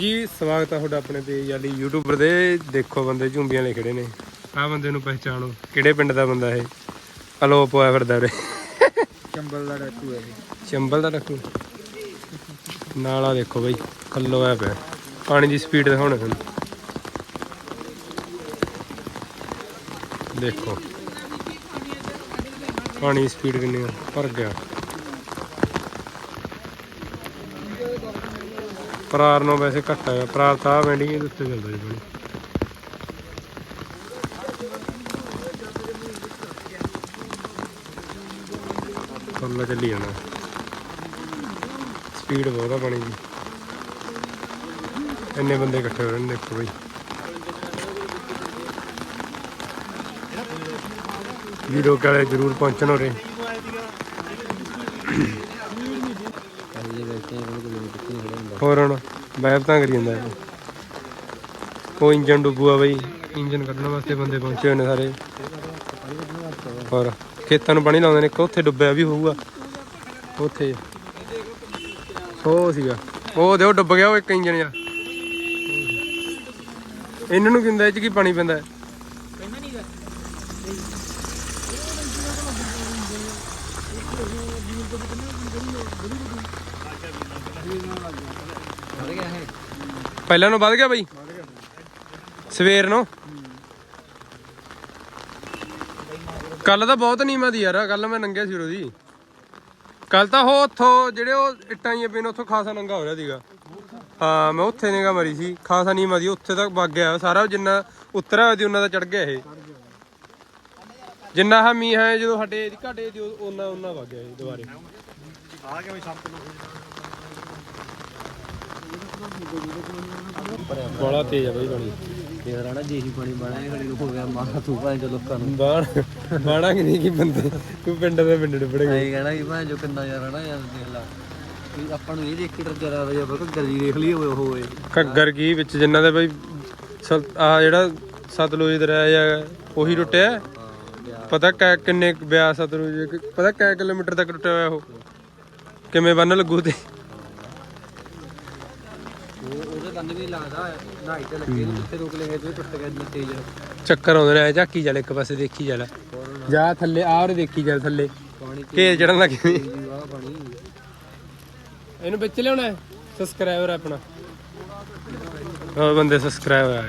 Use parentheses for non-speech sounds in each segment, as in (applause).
ਜੀ ਸਵਾਗਤ ਹੈ ਤੁਹਾਡਾ ਆਪਣੇ ਪੇਜ ਵਾਲੀ ਯੂਟਿਊਬਰ ਦੇ। ਦੇਖੋ ਬੰਦੇ ਝੁੰਬੀਆਂ ਲਈ ਖੜੇ ਨੇ। ਆਹ ਬੰਦੇ ਨੂੰ ਪਹਿਚਾਣੋ। ਕਿਹੜੇ ਪਿੰਡ ਦਾ ਬੰਦਾ ਇਹ? ਅਲੋਪ ਹੋਇਆ ਫਿਰਦਾ ਉਰੇ। ਚੰਬਲ ਦਾ ਡਾਕੂ ਹੈ ਇਹ। ਚੰਬਲ ਦਾ ਰੱਖੂ ਨਾਲ ਆ ਦੇਖੋ ਬਈ ਕੱਲੋ ਹੋਇਆ ਪਿਆ। ਪਾਣੀ ਦੀ ਸਪੀਡ ਦਿਖਾਉਣਾ ਤੁਹਾਨੂੰ। ਦੇਖੋ। ਪਾਣੀ ਦੀ ਸਪੀਡ ਕਿੰਨੀ ਆ? ਭਰ ਗਿਆ। ਪਰਾਰ ਨੂੰ ਵੈਸੇ ਘੱਟ ਹੈ ਪਰਾਰ ਤਾਂ ਆਹ ਵੈਂਡਿੰਗ ਦੇ ਉੱਤੇ ਚੱਲਦਾ ਜੀ ਪਾਣੀ ਫੁੱਲ ਚੱਲੀ ਜਾਣਾ। ਸਪੀਡ ਬਹੁਤ ਆ ਪਾਣੀ ਦੀ। ਇੰਨੇ ਬੰਦੇ ਇਕੱਠੇ ਹੋ ਰਹੇ ਨੇ, ਦੇਖੋ ਬਈ। ਵੀਡੀਓ ਕਾਲੇ ਜ਼ਰੂਰ ਪਹੁੰਚਣ ਹੋਰੇ ਇਹ ਬੈਠੇ ਆ ਕੋਲ ਕਿਲੋਮੀਟਰ ਕਿੱਥੇ ਖੜਾ ਹੁੰਦਾ ਹੋਰ ਹੁਣ ਬੈਬ ਤਾਂ ਕਰੀ ਜਾਂਦਾ ਇਹ। ਉਹ ਇੰਜਨ ਡੁੱਬੂਆ ਬਈ। ਇੰਜਨ ਕੱਢਣ ਵਾਸਤੇ ਬੰਦੇ ਪਹੁੰਚੇ ਹੋਏ ਨੇ ਸਾਰੇ। ਹੋਰ, ਖੇਤਾਂ ਨੂੰ ਪਾਣੀ ਲਾਉਂਦੇ ਨੇ। ਇੱਕ ਉੱਥੇ ਡੁੱਬਿਆ ਵੀ ਹੋਊਗਾ। ਉੱਥੇ ਉਹ ਸੀਗਾ। ਉਹ ਦੇ ਉਹ ਡੁੱਬ ਗਿਆ, ਉਹ ਇੱਕ ਇੰਜਨ ਜਾ ਇਹਨਾਂ ਨੂੰ ਕਿੰਦਾ ਇਹ ਚ ਕੀ ਪਾਣੀ ਪੈਂਦਾ? ਹੈ? ਵਧ ਗਿਆ ਹੈ ਪਹਿਲਾਂ ਨੂੰ ਵੱਧ ਗਿਆ ਬਈ? ਸਵੇਰ ਨੂੰ? ਕੱਲ ਤਾਂ ਬਹੁਤ ਨੀਵਾਂ ਦੀ ਯਾਰ ਕੱਲ ਮੈਂ ਨੰਗਿਆ ਸੀ ਉਹਦੀ। ਕੱਲ ਤਾਂ ਉਹ ਉੱਥੋਂ ਜਿਹੜੇ ਉਹ ਇੱਟਾਂ ਹੀ ਪਏ ਉੱਥੋਂ ਖਾਸਾ ਨੰਗਾ ਹੋ ਰਿਹਾ ਸੀਗਾ। ਹਾਂ, ਮੈਂ ਉੱਥੇ ਨਿਗਾ ਮਰੀ ਸੀ, ਖਾਸਾ ਨੀਵਾਂ ਦੀ, ਉੱਥੇ ਤੱਕ ਵਗ ਗਿਆ। ਸਾਰਾ ਜਿੰਨਾ ਉਤਰਿਆ ਹੋਇਆ ਸੀ, ਉਹਨਾਂ ਦਾ ਚੜ ਗਿਆ ਇਹ। ਜਿੰਨਾ ਹਾ ਮੀਂਹ ਹੈ, ਜਦੋਂ ਸਾਡੇ ਇਹਦੀ ਘਾਟੇ ਦੀ ਉਹਨਾਂ ਉਹਨਾਂ ਵਗ ਗਿਆ ਇਹ ਦੁਬਾਰੇ। ਬੜਾ ਤੇਜ਼ ਆ ਬਈ ਪਾਣੀ। ਫੇਰ ਆਣਾ ਜੇਹੀ ਪਾਣੀ ਬਣਾਇਆ ਘੜੀ ਨੂੰ ਹੋ ਗਿਆ ਮਾਰਾ ਤੂੰ ਭਾਂ ਜੋ ਲੋਕਾਂ ਨੂੰ। ਬਾਣ ਬਾਣਾ ਕਿ ਨਹੀਂ ਕਿ ਬੰਦੇ। ਤੂੰ ਪਿੰਡ ਦੇ ਪਿੰਡ ਡੁੱਬੜੇ ਐਂ ਕਹਿਣਾ ਕਿ ਭਾਂ ਜੋ ਕਿੰਨਾ ਯਾਰ ਆਣਾ ਯਾਰ ਦੇਖ ਲਾ। ਵੀ ਆਪਾਂ ਨੂੰ ਇਹ ਦੇਖ ਕੇ ਡਰ ਜਰਾ ਵਜਾ ਬਕ ਗਲੀ ਦੇਖ ਲਈ ਹੋਏ ਹੋਏ ਘੱਗਰ ਕੀ ਵਿੱਚ ਜਿੰਨਾ ਦੇ ਬਈ ਆ ਜਿਹੜਾ ਸਤਲੁਜ ਦਰਿਆ ਆ ਉਹੀ ਟੁੱਟਿਆ? ਹਾਂ ਗਿਆ ਪਤਾ ਕੈ ਕਿੰਨੇ ਬਿਆਸ ਸਤਲੁਜ ਪਤਾ ਕੈ ਕਿਲੋਮੀਟਰ ਤੱਕ ਟੁੱਟਿਆ ਹੋਇਆ ਉਹ? ਕਿਵੇਂ ਬੰਨ ਲੱਗੂ ਤੇ ਕੰਨ ਵੀ ਲੱਗਦਾ ਨਾਈ ਤੇ ਲੱਗੇ ਨੂੰ ਕਿੱਥੇ ਰੋਕ ਲੇਗੇ ਤੇ ਟੁੱਟ ਗਿਆ ਇੰਨਾ ਤੇਜ਼। ਚੱਕਰ ਆਉਂਦੇ ਨੇ ਐ ਝਾਕੀ ਚੱਲ ਇੱਕ ਪਾਸੇ ਦੇਖੀ ਚੱਲ। ਜਾ ਥੱਲੇ ਆ ਔਰ ਦੇਖੀ ਚੱਲ ਥੱਲੇ। ਪਾਣੀ ਘੇਰ ਚੜਨ ਲੱਗ ਵਾਹ ਪਾਣੀ। ਇਹਨੂੰ ਵਿੱਚ ਲਿਆਉਣਾ ਹੈ? ਸਬਸਕ੍ਰਾਈਬਰ ਆਪਣਾ। ਉਹ ਬੰਦੇ ਸਬਸਕ੍ਰਾਈਬਰ ਆ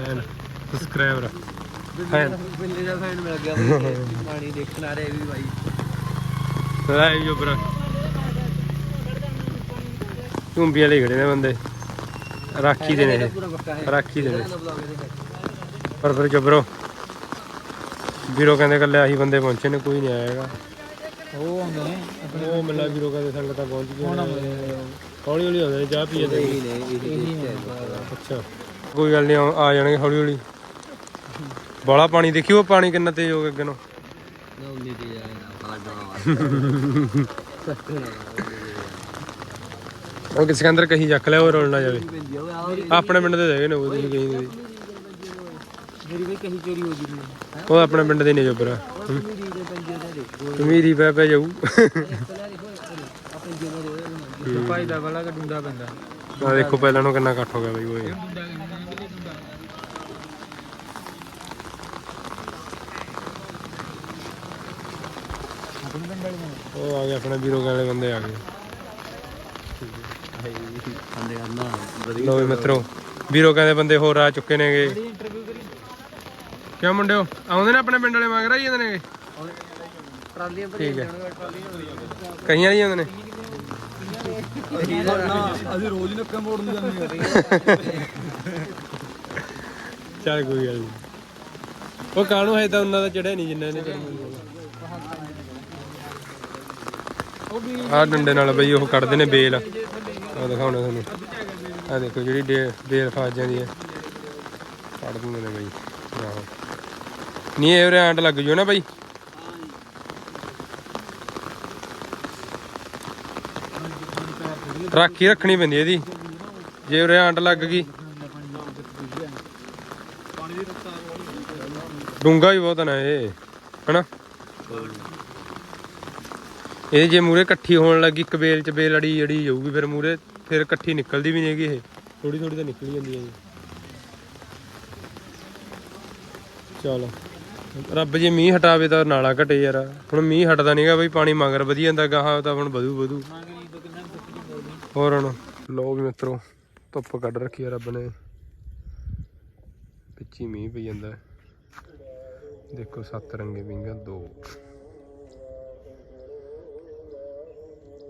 ਐਨ ਸਬਸਕ੍ਰਾਈਬਰ ਹੈ ਬਿੱਲੇ ਦਾ ਫੈਨ ਮਿਲ ਗਿਆ। (laughs) ਪਾਣੀ ਦੇਖਣ ਆ ਰਹੇ ਵੀ ਬਾਈ। ਲੈ ਜੋ ਬਰਾ ਝੁੰਬੀਆਂ ਲਈ ਖੜੇ ਨੇ ਬੰਦੇ। ਰਾਖੀ ਦੇ ਨੇ ਰਾਖੀ ਦੇ ਨੇ। ਪਰ ਫਿਰ ਜਬਰੋ। ਵੀਰੋ ਕਹਿੰਦੇ ਕੱਲੇ ਆਹੀ ਬੰਦੇ ਪਹੁੰਚੇ ਨੇ ਕੋਈ ਨਹੀਂ ਆਇਆ ਹੈਗਾ। ਉਹ ਆਉਂਦੇ ਨੇ। ਉਹ ਮਿਲਾ ਵੀਰੋ ਕਹਿੰਦੇ ਸੰਗਤਾਂ ਪਹੁੰਚ ਗਈਆਂ ਹੌਲੀ ਹੌਲੀ ਆਉਂਦੇ ਨੇ ਚਾਹ ਪੀਏ ਤੇ ਇਹੀ ਨੇ ਇਹੀ ਨੇ। ਅੱਛਾ। ਕੋਈ ਗੱਲ ਨਹੀਂ ਆ ਜਾਣਗੇ ਹੌਲੀ ਹੌਲੀ। ਬਾਲਾ ਪਾਣੀ ਦੇਖਿਓ ਪਾਣੀ ਕਿੰਨਾ ਤੇਜ਼ ਹੋ ਗਿਆ ਅੱਗੇ ਨੂੰ। ਨਾ ਉਨੀ ਤੇ ਜਾਏ ਨਾ ਬਾਲਾ (laughs) ਉਹ ਕਿਸੇ ਕੇ ਅੰਦਰ ਕਹੀ ਚੱਕ ਲਿਆ, ਉਹ ਰੋਲ ਨਾ ਜਾਵੇ। ਆਪਣੇ ਪਿੰਡ ਦੇ ਹੈਗੇ ਨੇ ਉਹ ਤੁਸੀਂ ਕਹੀ ਦੇ। ਮੇਰੀ ਵੀ ਕਹੀ ਚੋਰੀ ਹੋ ਜੂਗੀ ਉਹ ਆਪਣੇ ਪਿੰਡ ਦੇ ਨੇ ਜੋਬਰਾ ਮੇਰੀ ਪੈ ਪੈ ਜਾਊ। ਭਾਈ ਦਾ ਵਾਲਾ ਕਿ ਡੁੰਡਾ ਪੈਂਦਾ ਆ ਦੇਖੋ ਪਹਿਲਾਂ ਨੂੰ ਕਿੰਨਾ ਇਕੱਠ ਹੋ ਗਿਆ ਬਈ, ਓਏ। ਉਹ ਆ ਗਏ ਆਪਣੇ ਵੀਰੋ ਵਾਲੇ ਬੰਦੇ ਆ ਗਏ। ਲੋ ਵੀ ਮਿੱਤਰੋ, ਵੀਰੋ ਕਹਿੰਦੇ ਬੰਦੇ ਹੋਰ ਆ ਚੁੱਕੇ ਨੇਗੇ। ਕਿਉਂ ਮੁੰਡਿਓ? ਆਉਂਦੇ ਨੇ ਆਪਣੇ ਪਿੰਡ ਵਾਲੇ ਮੰਗ ਰਹੀ ਜਾਂਦੇ ਨੇਗੇ? ਟਰਾਲੀਆਂ ਭਰੀ ਠੀਕ ਹੈ। ਕਈਆਂ ਨਹੀਂ ਜਾਂਦੇ ਨੇ? ਅਸੀਂ ਰੋਜ਼ ਨੱਕਾ ਮੋੜ ਜਾਂਦੇ ਹਾਂ ਚੱਲ ਕੋਈ ਗੱਲ ਨਹੀਂ। ਉਹ ਕਾਣੂ ਹੈ ਤਾਂ ਉਹਨਾਂ ਦਾ ਚੜਿਆ ਨਹੀਂ, ਜਿੰਨਾ ਇਹਨੇ ਚੜਿਆ ਉਹ ਡੰਡੇ ਨਾਲ ਬਈ ਉਹ ਕੱਢਦੇ ਨੇ ਬੇਲ। ਦਿਖਾਉਣਾ ਤੁਹਾਨੂੰ। ਆ ਦੇਖੋ ਜਿਹੜੀ ਡੇ- ਬੇਲ ਫਸ ਜਾਂਦੀ ਹੈ। ਕੱਢ ਦਿੰਦੇ ਨੇ ਬਈ। ਆਹੋ। ਨਹੀਂ, ਇਹ ਉਰੇ ਆਂਟ ਲੱਗ ਜੂ ਨਾ ਬਈ। ਰਾਖੀ ਰੱਖਣੀ ਪੈਂਦੀ ਇਹਦੀ। ਜੇ ਉਰੇ ਆਂਟ ਲੱਗ ਗਈ। ਡੂੰਗਾ ਵੀ ਬਹੁਤ ਨਾ ਇਹ, ਹਨਾ? ਇਹ ਜੇ ਮੂਰੇ ਇਕੱਠੀ ਹੋਣ ਲੱਗੀ, ਇੱਕ ਬੇਲ ਚ ਬੇਲ ਅੜੀ ਅੜੀ ਜਾਊਗੀ, ਫਿਰ ਮੂਰੇ ਫਿਰ ਇਕੱਠੀ ਨਿਕਲਦੀ ਵੀ ਨਹੀਂ ਹੈਗੀ ਇਹ। ਥੋੜੀ ਥੋੜੀ ਤਾਂ ਨਿਕਲ ਜਾਂਦੀ ਹੈ ਜੀ। ਚਲੋ। ਰੱਬ ਜੇ ਮੀਂਹ ਹਟਾਵੇ ਤਾਂ ਨਾਲਾ ਘਟੇ ਯਾਰ। ਹੁਣ ਮੀਂਹ ਹਟਦਾ ਨਹੀਂਗਾ ਬਈ, ਪਾਣੀ ਮਗਰ ਵਧੀ ਜਾਂਦਾ ਗਾਹਾਂ ਤਾਂ ਹੁਣ ਵਧੂ ਵਧੂ। ਹੋਰ ਹੁਣ ਲੋ ਵੀ ਮਿੱਤਰੋ, ਧੁੱਪ ਕੱਢ ਰੱਖੀ ਆ ਰੱਬ ਨੇ। ਪਿੱਛੇ ਮੀਂਹ ਪਈ ਜਾਂਦਾ। ਦੇਖੋ ਸੱਤ ਰੰਗੇ ਵਿੰਗਾ, ਦੋ।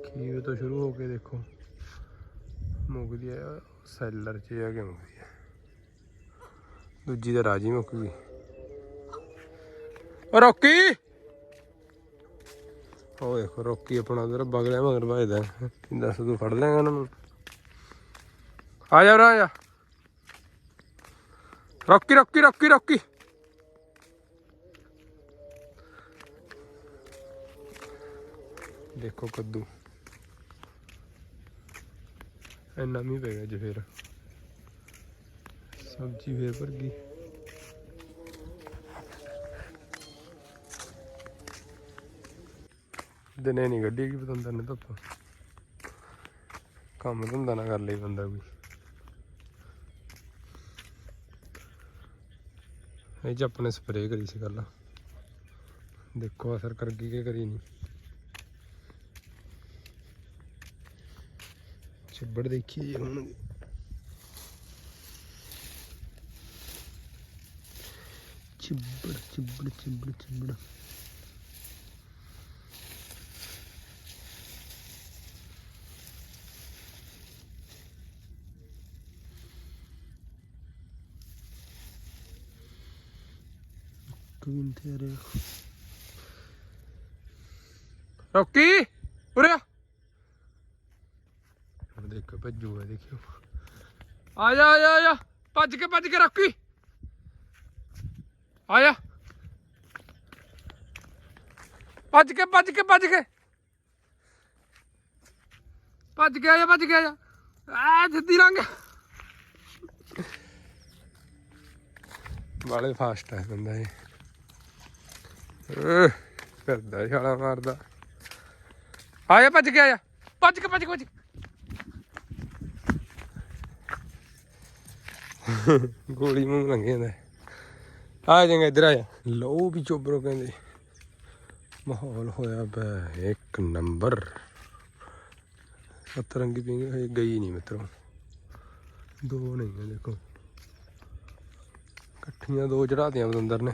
ਖੀਰ ਤੋਂ ਸ਼ੁਰੂ ਹੋ ਕੇ ਦੇਖੋ। ਮੁੱਕਦੀ ਆ ਸੈਲਰ 'ਚ ਆ ਕੇ ਮੁੱਕਦੀ ਆ ਦੂਜੀ ਤਾਂ ਰਾਜੀ ਮੁੱਕ ਗਈ ਰੋਕੀ! ਉਹ ਦੇਖੋ ਰੋਕੀ ਆਪਣਾ ਉਧਰ ਬਗਲਿਆ ਮਗਰ ਭਜਦਾ ਦੱਸ, ਤੂੰ ਫੜ ਲੈਂਗਾ ਉਹਨਾਂ? ਆ ਜਾ ਉਰਾ ਜਾ। ਰੋਕੀ ਰੋਕੀ ਰੋਕੀ ਰੋਕੀ। ਦੇਖੋ ਕੱਦੂ। ਇੰਨਾ ਮੀਂਹ ਪੈ ਗਿਆ ਅੱਜ ਫੇਰ। ਸਬਜ਼ੀ ਫੇਰ ਭਰ ਗਈ। ਦਿਨੇ ਨਹੀਂ ਗੱਡੀ ਕੀ ਪਤੰਦਰ ਨੇ ਧੁੱਪ। ਕੰਮ ਧੰਦਾ ਨਾ ਕਰ ਲਈ ਬੰਦਾ ਕੋਈ। ਇਹ ਚ ਆਪਣੇ ਸਪਰੇਅ ਕਰੀ ਸੀ ਗੱਲ ਦੇਖੋ ਅਸਰ ਕਰ ਗਈ ਕਿ ਕਰੀ ਨਹੀਂ ਚਿੱਬੜ ਦੇਖੀ ਜੀ ਹੁਣ ਚਿੱਬੜ ਚਿੱਬੜ ਚਿੱਬੜ ਚਿੱਬੜ ਕਵਿੰ ਤੇਰੇ ਰੋਕੀ? ਉਰੇ ਆ ਹੁਣ ਦੇਖੋ ਭੱਜੂਗਾ ਦੇਖਿਓ। ਆ ਜਾ ਆ ਜਾ ਆ ਜਾ। ਭੱਜ ਕੇ ਭੱਜ ਕੇ ਰੋਕੀ ਆ ਜਾ। ਭੱਜ ਕੇ ਭੱਜ ਕੇ ਭੱਜ ਕੇ। ਭੱਜ ਗਿਆ ਜਾ ਭੱਜ ਕੇ ਜਾ। ਆ ਸਿੱਧੀ ਰੰਗ ਵਾਲੇ ਫਾਸਟ ਹੈ ਬੰਦਾ ਇਹ। ਅਹ, ਛਾਲਾ ਮਾਰਦਾ। ਆ ਜਾ ਭੱਜ ਕੇ ਆ ਜਾ। ਭੱਜ ਕੇ ਭੱਜ ਕੇ ਭੱਜ ਕੇ। ਗੋਲੀ ਮੂੰਹ ਲੰਘ ਜਾਂਦਾ ਆ ਜਾਂਗਾ ਇੱਧਰ ਆ ਜਾ। ਲਓ ਵੀ ਚੋਬਰੋ ਕਹਿੰਦੇ। ਮਾਹੌਲ ਹੋਇਆ ਪਿਆ ਇੱਕ ਨੰਬਰ। ਸਤਰੰਗੀ ਪਿੰਗ ਹਜੇ ਗਈ ਨਹੀਂ ਮਿੱਤਰੋ। ਦੋ ਨਹੀਂ ਹੈ ਦੇਖੋ। ਇਕੱਠੀਆਂ ਦੋ ਚੜਾਤੀਆਂ ਬਦੰਦਰ ਨੇ।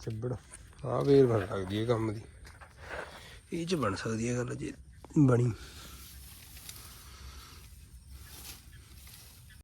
ਚੱਬੜ ਆ ਵੇਰ ਬਣ ਲੱਗਦੀ ਹੈ ਕੰਮ ਦੀ। ਇਹ ਚ ਬਣ ਸਕਦੀ ਹੈ ਗੱਲ ਜੇ ਬਣੀ।